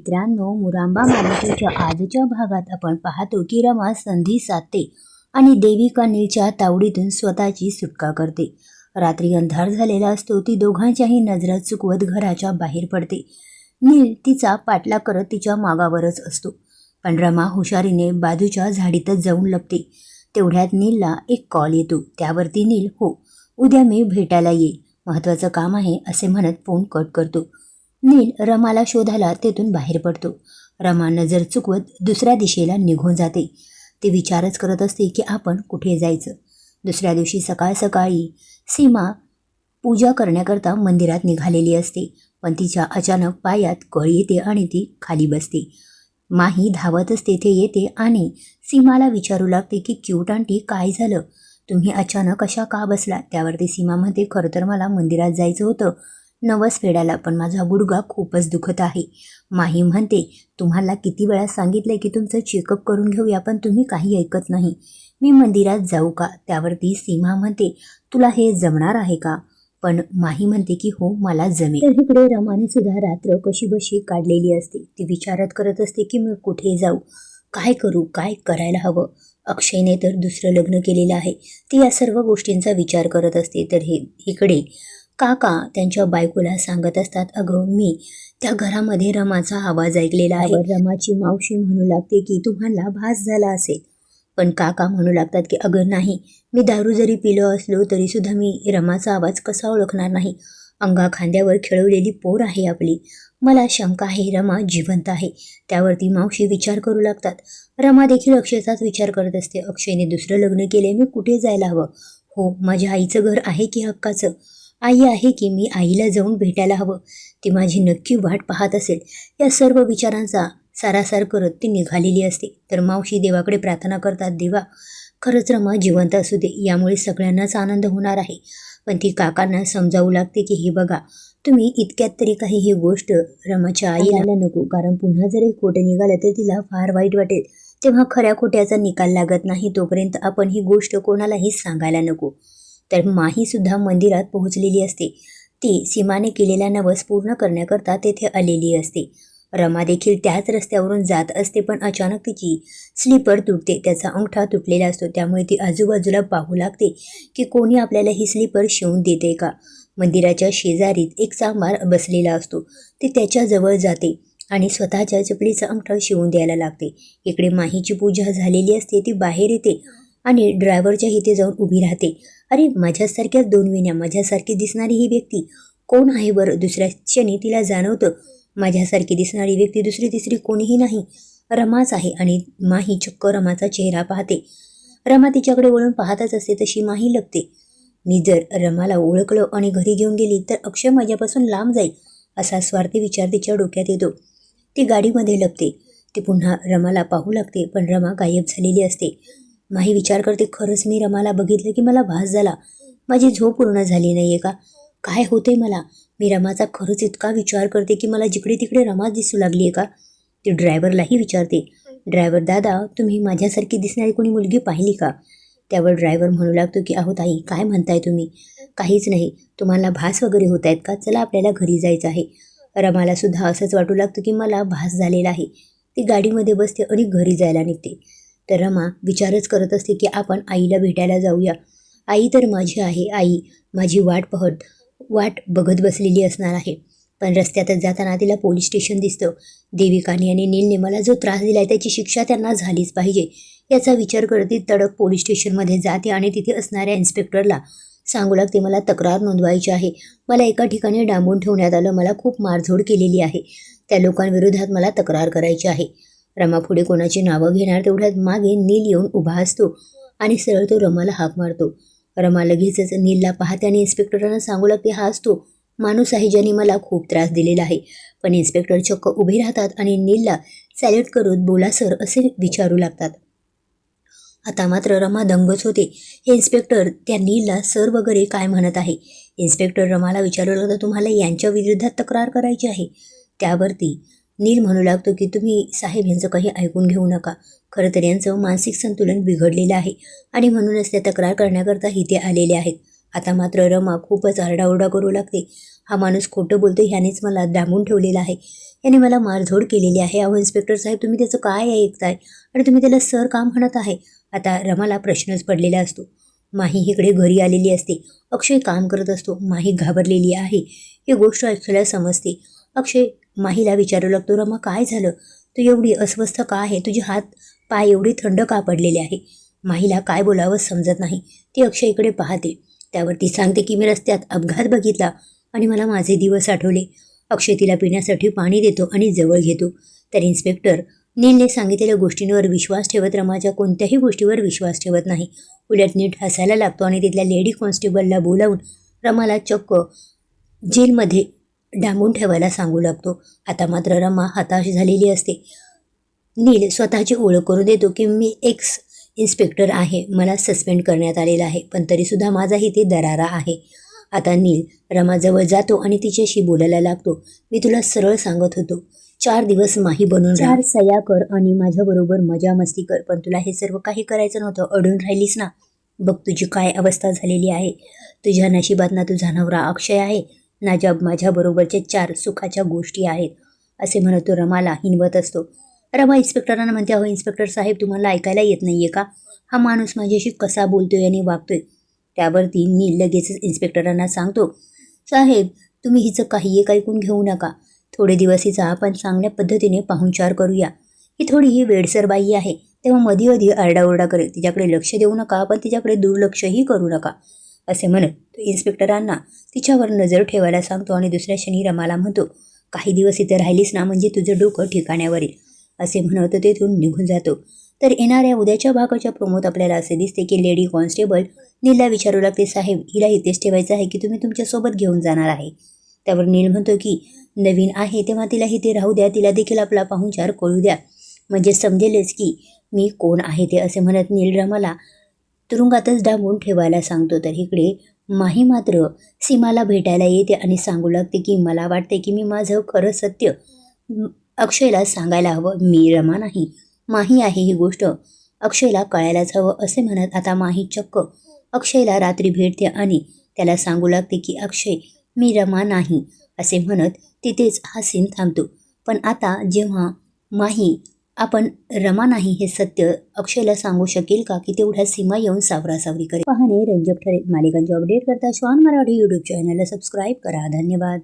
मित्रांनो मुरांबा मालिकेच्या आजच्या भागात आपण पाहतो की रमा संधी साधते आणि देविका नीलच्या तावडीतून स्वतःची सुटका करते. रात्री अंधार झालेला असतो ती दोघांच्याही नजरा चुकवत घराच्या बाहेर पडते. नील तिचा पाठलाग करत तिच्या मागावरच असतो. पण रमा हुशारीने बाजूच्या झाडीतच जाऊन लपते. तेवढ्यात नीलला एक कॉल येतो. त्यावरती नील हो उद्या मी भेटायला येईल. महत्त्वाचं काम आहे असे म्हणत फोन कट करतो. नील रमाला शोधायला तेथून बाहेर पडतो. रमा नजर चुकवत दुसऱ्या दिशेला निघून जाते. ती विचारच करत असते की आपण कुठे जायचं? दुसऱ्या दिवशी सकाळ सकाळी सीमा पूजा करण्याकरता मंदिरात निघालेली असते. पण तिच्या अचानक पायात कळ येते आणि ती खाली बसते. माही धावतच तेथे येते आणि सीमाला विचारू लागते की क्यूट आंटी काय झालं? तुम्ही अचानक अशा का बसला त्यावरती सीमा म्हणते खरं तर मला मंदिरात जायचं होतं. नवस फेडायला पण माझा गुडघा खूपच दुखत आहे. माही म्हणते तुम्हाला किती वेळा सांगितलंय की तुमचं चेकअप करून घेऊया पण तुम्ही काही ऐकत नाही. मी मंदिरात जाऊ का? त्यावरती सीमा म्हणते तुला हे जमणार आहे का? पण माही म्हणते की हो मला जमेल. तर इकडे रमाने सुद्धा रात्र कशी बशी काढलेली असते. ती विचारत करत असते की मी कुठे जाऊ? काय करू? काय करायला हवं? अक्षयने तर दुसरं लग्न केलेलं आहे. ती या सर्व गोष्टींचा विचार करत असते. तर हे इकडे काका त्यांच्या बायकोला सांगत असतात अगं मी त्या घरामध्ये रमाचा आवाज ऐकलेला आहे. रमाची मावशी म्हणू लागते की तुम्हाला भास झाला असेल. पण काका म्हणू लागतात की अगं नाही मी दारू जरी पिलो असलो तरी सुद्धा मी रमाचा आवाज कसा ओळखणार नाही? अंगा खांद्यावर खेळवलेली पोर आहे आपली. मला शंका आहे रमा जिवंत आहे. त्यावरती मावशी विचार करू लागतात. रमा देखील अक्षयचाच विचार करत असते. अक्षयने दुसरं लग्न केले मी कुठे जायला हवं? हो माझ्या आईचं घर आहे की हक्काचं? आई आहे की मी आईला जाऊन भेटायला हवं. ती माझी नक्की वाट पाहत असेल. या सर्व विचारांचा सारासार करत ती निघालेली असते. तर मावशी देवाकडे प्रार्थना करतात देवा खरंच रमा जिवंत असू दे. यामुळे सगळ्यांनाच आनंद होणार आहे. पण ती काकांना समजावू लागते की हे बघा तुम्ही इतक्यात तरी काही ही गोष्ट रमाच्या आईला नको. कारण पुन्हा जर हे खोटं निघालं तर तिला फार वाईट वाटेल. तेव्हा खऱ्या खोट्याचा निकाल लागत नाही. तोपर्यंत आपण ही गोष्ट कोणालाही सांगायला नको. तर माही सुद्धा मंदिरात पोहोचलेली असते. ती सीमाने केलेला नवस पूर्ण करण्याकरता तेथे आलेली असते. रमा देखील त्याच रस्त्यावरून जात असते पण अचानक तिची स्लीपर तुटते. त्याचा अंगठा तुटलेला असतो. त्यामुळे ती आजूबाजूला पाहू लागते की कोणी आपल्याला ही स्लीपर शिवून देते का? मंदिराच्या शेजारीत एक सांबार बसलेला असतो. ती त्याच्याजवळ जाते आणि स्वतःच्या चपलीचा अंगठा शिवून द्यायला लागते. इकडे माहीची पूजा झालेली असते ती बाहेर येते. आणि ड्रायव्हरच्या इथे जाऊन उभी राहते. अरे माझ्यासारख्याच दोन विण्या माझ्यासारखी दिसणारी ही व्यक्ती कोण आहे बरं? दुसऱ्या क्षणी तिला जाणवतं माझ्यासारखी दिसणारी व्यक्ती दुसरी तिसरी कोणीही नाही. रमाच आहे आणि माही चक्क रमाचा चेहरा पाहते. रमा तिच्याकडे वळून पाहतच असते तशी माही लपते. मी जर रमाला ओळखलं आणि घरी घेऊन गेली तर अक्षय माझ्यापासून लांब जाईल असा स्वार्थी विचार तिच्या डोक्यात येतो. ती गाडीमध्ये लपते. ती पुन्हा रमाला पाहू लागते पण रमा गायब झालेली असते. माही विचार करते खरंच मी रमाला बघितलं की मला भास झाला. माझी झोप पूर्ण झाली नाही आहे का? काय होते मला? मी रमाचा खरंच इतका विचार करते की मला जिकडे तिकडे रमाच दिसू लागली आहे का? ती ड्रायव्हरलाही विचारते ड्रायव्हर दादा तुम्ही माझ्यासारखी दिसणारी कोणी मुलगी पाहिली का? त्यावर ड्रायव्हर म्हणू लागतो की अहो ताई काय म्हणताय तुम्ही? काहीच नाही. तुम्हाला भास वगैरे होत आहेत का? चला आपल्याला घरी जायचं आहे. रमाला सुद्धा असंच वाटू लागतं की मला भास झालेला आहे. ती गाडीमध्ये बसते आणि घरी जायला निघते. तर रमा विचारच करत असते की आपण आईला भेटायला जाऊया. आई तर माझी आहे आई. माझी वाट पाहत वाट बघत बसलेली असणार आहे. पण रस्त्यातच जाताना तिला पोलीस स्टेशन दिसतं. देविकाने आणि नीलने मला जो त्रास दिला आहे त्याची शिक्षा त्यांना झालीच पाहिजे. याचा विचार करत ती तडक पोलीस स्टेशनमध्ये जाते आणि तिथे असणाऱ्या इन्स्पेक्टरला सांगू लागते मला तक्रार नोंदवायची आहे. मला एका ठिकाणी डांबून ठेवण्यात आलं. मला खूप मारझोड केलेली आहे. त्या लोकांविरोधात मला तक्रार करायची आहे. रमा पुढे कोणाची नावं घेणार तेवढ्यात मागे नील येऊन उभा असतो आणि सरळ तो रमाला हाक मारतो. रमा लगेचच नीलला पाहते आणि इन्स्पेक्टरांना सांगू लागते हा असतो. माणूस आहे ज्याने मला खूप त्रास दिलेला आहे. पण इन्स्पेक्टर चक्क उभे राहतात आणि नीलला सॅल्यूट करून बोला सर असे विचारू लागतात. आता मात्र रमा दंगच होते. हे इन्स्पेक्टर त्या नीलला सर वगैरे काय म्हणत आहे? इन्स्पेक्टर रमाला विचारू लागतं तुम्हाला यांच्या विरोधात तक्रार करायची आहे. त्यावरती नील म्हणू लागतो की तुम्ही साहेब यांचं काही ऐकून घेऊ नका. खरं तर यांचं मानसिक संतुलन बिघडलेलं आहे आणि म्हणूनच त्या तक्रार करण्याकरता इथे आलेले आहेत. आता मात्र रमा खूपच आरडाओरडा करू लागते. हा माणूस खोटं बोलतो ह्यानेच मला डांबून ठेवलेला आहे. याने मला मारझोड केलेली आहे. अहो इन्स्पेक्टर साहेब तुम्ही त्याचं काय ऐकताय? आणि तुम्ही त्याला सर का म्हणत आहे? आता रमाला प्रश्नच पडलेला असतो. माही इकडे घरी आलेली असते. अक्षय काम करत असतो. माही घाबरलेली आहे. ही गोष्ट अक्षयला समजते. अक्षय माहीला विचारू लागतो रमा काय झालं? तू एवढी अस्वस्थ का आहे? तुझे हात पाय एवढी थंड का पडलेले आहे? माहीला काय बोलावं समजत नाही. ती अक्षयकडे पाहते. त्यावर ती सांगते की मी रस्त्यात अपघात बघितला आणि मला माझे दिवस आठवले. अक्षय तिला पिण्यासाठी पाणी देतो आणि जवळ घेतो. तर इन्स्पेक्टर नीलने सांगितलेल्या गोष्टींवर विश्वास ठेवत रमाच्या कोणत्याही गोष्टीवर विश्वास ठेवत नाही. उलट नीट हसायला लागतो आणि तिथल्या लेडी कॉन्स्टेबलला बोलावून रमाला चक्क जेलमध्ये डांबून ठेवायला सांगू लागतो. आता मात्र रमा हताश झालेली असते. नील स्वतःची ओळख करून देतो की मी एक्स इन्स्पेक्टर आहे. मला सस्पेंड करण्यात आलेलं आहे पण तरीसुद्धा माझाही ते दरारा आहे. आता नील रमाजवळ जातो आणि तिच्याशी बोलायला लागतो. मी तुला सरळ सांगत होतो चार दिवस माही बनून चार सया कर आणि माझ्याबरोबर मजा मस्ती कर पण तुला हे सर्व काही करायचं नव्हतं. अडून राहिलीस ना. बघ तुझी काय अवस्था झालेली आहे. तुझ्या नशिबात ना तुझा नवरा अक्षय आहे. ना ज्या माझ्याबरोबरच्या चार सुखाच्या गोष्टी आहेत असे म्हणत तो रमाला हिनवत असतो. रमा इन्स्पेक्टरांना म्हणते अहो इन्स्पेक्टर साहेब तुम्हाला ऐकायला येत नाही आहे का? हा माणूस माझ्याशी कसा बोलतोय आणि वागतोय? त्यावरती मी लगेचच इन्स्पेक्टरांना सांगतो साहेब तुम्ही हिचं काही एक ऐकून घेऊ नका. थोडे दिवस हिचा आपण चांगल्या पद्धतीने पाहुणचार करूया. ही थोडी ही वेडसर बाई आहे. तेव्हा मधी मधी आरडाओरडा करेल. तिच्याकडे लक्ष देऊ नका पण तिच्याकडे दुर्लक्षही करू नका. असे म्हणत तो इन्स्पेक्टरांना तिच्यावर नजर ठेवायला सांगतो आणि दुसऱ्या शनी रमाला म्हणतो काही दिवस इथे राहिलीस ना म्हणजे तुझं डोकं ठिकाण्यावर येईल. असे म्हणत तेथून निघून जातो. तर येणाऱ्या उद्याच्या भागाच्या प्रोमोत आपल्याला असे दिसते की लेडी कॉन्स्टेबल नीलला विचारू लागते साहेब हिला इथेच ठेवायचं आहे की तुम्ही तुमच्यासोबत घेऊन जाणार आहे? त्यावर नील म्हणतो की नवीन आहे तेव्हा तिला इथे राहू द्या तिला देखील आपला पाहुणचार कळू द्या. म्हणजे समजेलच की मी कोण आहे ते असे म्हणत नील रमाला तुरुंगातच डांबून ठेवायला सांगतो. तर इकडे माही मात्र सीमाला भेटायला येते आणि सांगू लागते की मला वाटते की मी माझं खरं सत्य अक्षयला सांगायला हवं. मी रमा नाही. माही आहे ही गोष्ट अक्षयला कळायलाच हवं. असे म्हणत आता माही चक्क अक्षयला रात्री भेटते आणि त्याला सांगू लागते की अक्षय मी रमा नाही. असे म्हणत तिथेच हा सीन थांबतो. पण आता जेव्हा माही आपण रमा नाही हे सत्य अक्षयला सांगू शकेल का की तेवढ्या सीमा येऊन सावरासावरी करेल? पाहणे रंजक ठरेल. मालिकांचे अपडेट करता श्वान मराठी यूट्यूब चॅनलला सबस्क्राईब करा. धन्यवाद.